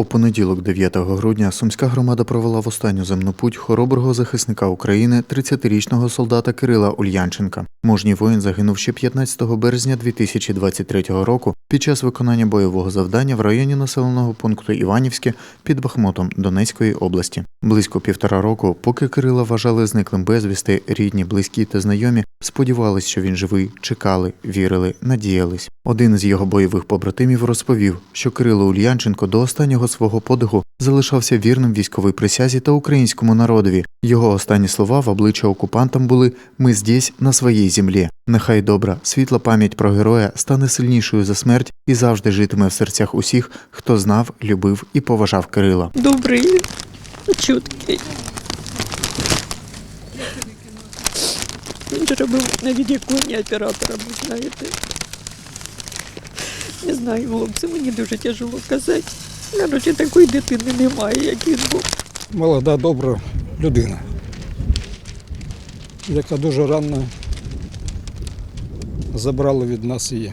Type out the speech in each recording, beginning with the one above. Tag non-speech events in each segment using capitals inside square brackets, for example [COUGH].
У понеділок, 9 грудня, сумська громада провела в останню земну путь хороброго захисника України, 30-річного солдата Кирила Ульянченка. Мужній воїн загинув ще 15 березня 2023 року під час виконання бойового завдання в районі населеного пункту Іванівське під Бахмутом Донецької області. Близько півтора року, поки Кирила вважали зниклим безвісти, рідні, близькі та знайомі сподівались, що він живий, чекали, вірили, надіялись. Один з його бойових побратимів розповів, що Кирило Ульянченко до останнього свого подиху залишався вірним військовій присязі та українському народові. Його останні слова в обличчя окупантам були Ми здесь, на своїй землі. Нехай добра, світла пам'ять про героя стане сильнішою за смерть і завжди житиме в серцях усіх, хто знав, любив і поважав Кирила. добрий, чуткий. Він же робив на відділенні оператора, ви знаєте. Не знаю, хлопці, мені дуже тяжко казати. Короче, такої дитини немає, як він був. молода, добра людина, яка дуже рано забрала від нас її.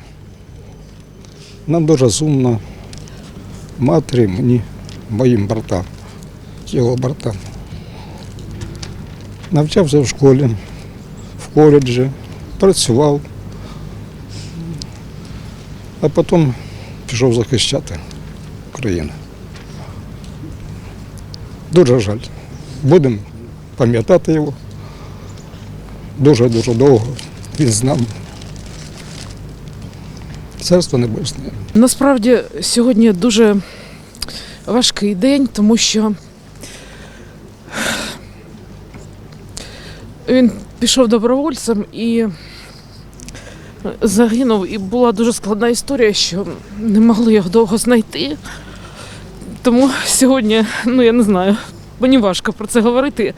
Нам дуже сумно матері, мені, моїм братам, його братам. Навчався в школі, в коледжі, працював, а потім пішов захищати Україну. Дуже жаль. Будемо пам'ятати його. Дуже-дуже довго він з нами. Царство небесне. Насправді сьогодні дуже важкий день, тому що він пішов добровольцем і загинув. І була дуже складна історія, що не могли його довго знайти. Тому сьогодні, ну я не знаю, мені важко про це говорити.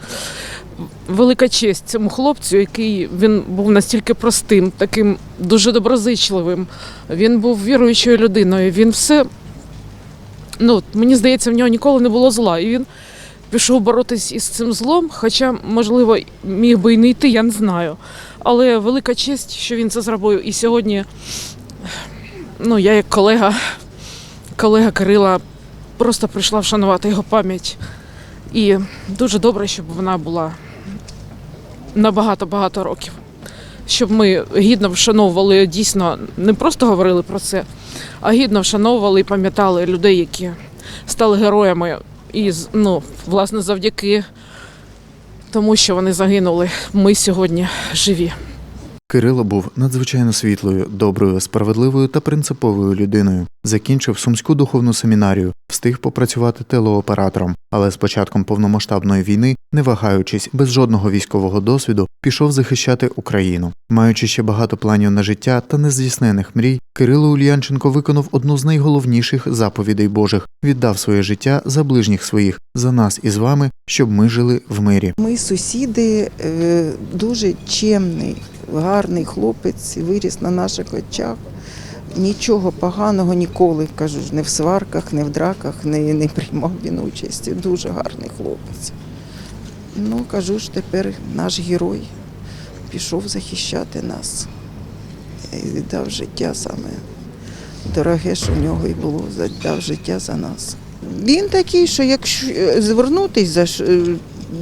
Велика честь цьому хлопцю, який він був настільки простим, таким дуже доброзичливим. Він був віруючою людиною. Він все, ну мені здається, в нього ніколи не було зла. І він пішов боротись із цим злом, хоча, можливо, міг би і не йти, я не знаю. Але велика честь, що він це зробив. І сьогодні, ну, я як колега, колега Кирила, просто прийшла вшанувати його пам'ять. І дуже добре, щоб вона була на багато-багато років. Щоб ми гідно вшановували дійсно не просто говорили про це, а гідно вшановували і пам'ятали людей, які стали героями. І ну, власне, завдяки тому, що вони загинули, ми сьогодні живі. Кирило був надзвичайно світлою, доброю, справедливою та принциповою людиною. Закінчив сумську духовну семінарію, встиг попрацювати телеоператором, але з початком повномасштабної війни, не вагаючись без жодного військового досвіду, пішов захищати Україну. Маючи ще багато планів на життя та нездійснених мрій, Кирило Ульянченко виконав одну з найголовніших заповідей Божих: віддав своє життя за ближніх своїх, за нас і з вами, щоб ми жили в мирі. Ми сусіди, е, дуже чемний, гарний хлопець, виріс на наших очах. Нічого поганого ніколи, кажу ж, не в сварках, не в драках, не, не приймав він участі. Дуже гарний хлопець. Ну, кажу ж, тепер наш герой пішов захищати нас. І віддав життя саме дороге, що в нього і було, дав життя за нас. Він такий, що якщо е, звернутись за е,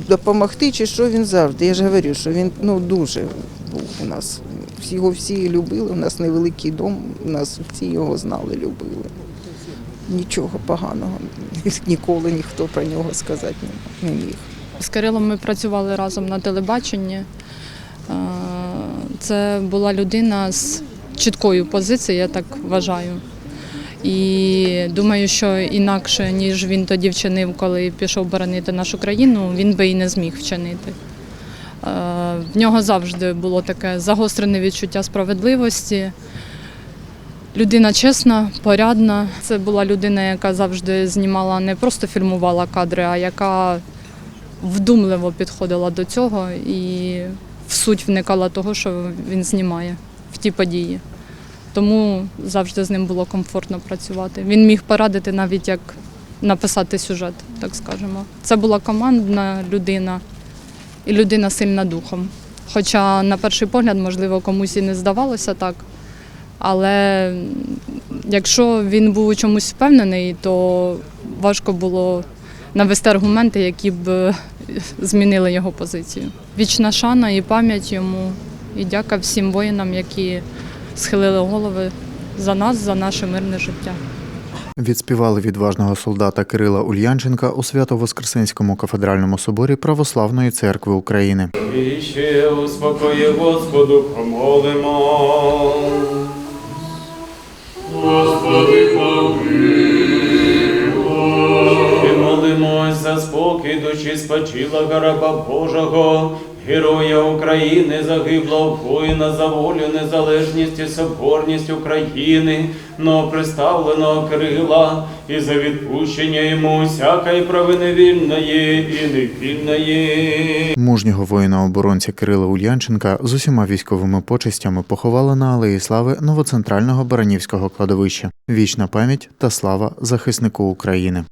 допомогти, чи що він завжди. Я ж говорю, що він ну дуже був у нас. Його всі любили. У нас невеликий дом, у нас всі його знали, любили. Нічого поганого [LAUGHS] ніколи ніхто про нього сказати не- не міг. З Кирилом ми працювали разом на телебаченні. Е, Це була людина з чіткою позицією, я так вважаю. І думаю, що інакше, ніж він тоді вчинив, коли пішов боронити нашу країну, він би і не зміг вчинити. Е, В нього завжди було таке загострене відчуття справедливості. Людина чесна, порядна. Це була людина, яка завжди знімала, не просто фільмувала кадри, а яка вдумливо підходила до цього і в суть вникала того, що він знімає в ті події. Тому завжди з ним було комфортно працювати. Він міг порадити навіть як написати сюжет, так скажемо. Це була командна людина і людина сильна духом. Хоча, на перший погляд, можливо, комусь і не здавалося так. Але якщо він був у чомусь впевнений, то важко було навести аргументи, які б е, змінили його позицію. Вічна шана і пам'ять йому, і дяка всім воїнам, які схилили голови за нас, за наше мирне життя. Відспівали відважного солдата Кирила Ульянченка у Свято-Воскресенському кафедральному соборі Православної церкви України. І ще успокої Господу помолимо. І молимось за спокій душі спочила раба Божого, героя України, загиблого воїна за волю, незалежність і соборність України, но приставленого крила і за відпущення йому всякої провини вільної і невільної. Мужнього воїна-оборонця Кирила Ульянченка з усіма військовими почестями поховали на Алеї Слави новоцентрального Баранівського кладовища. Вічна пам'ять та слава захиснику України.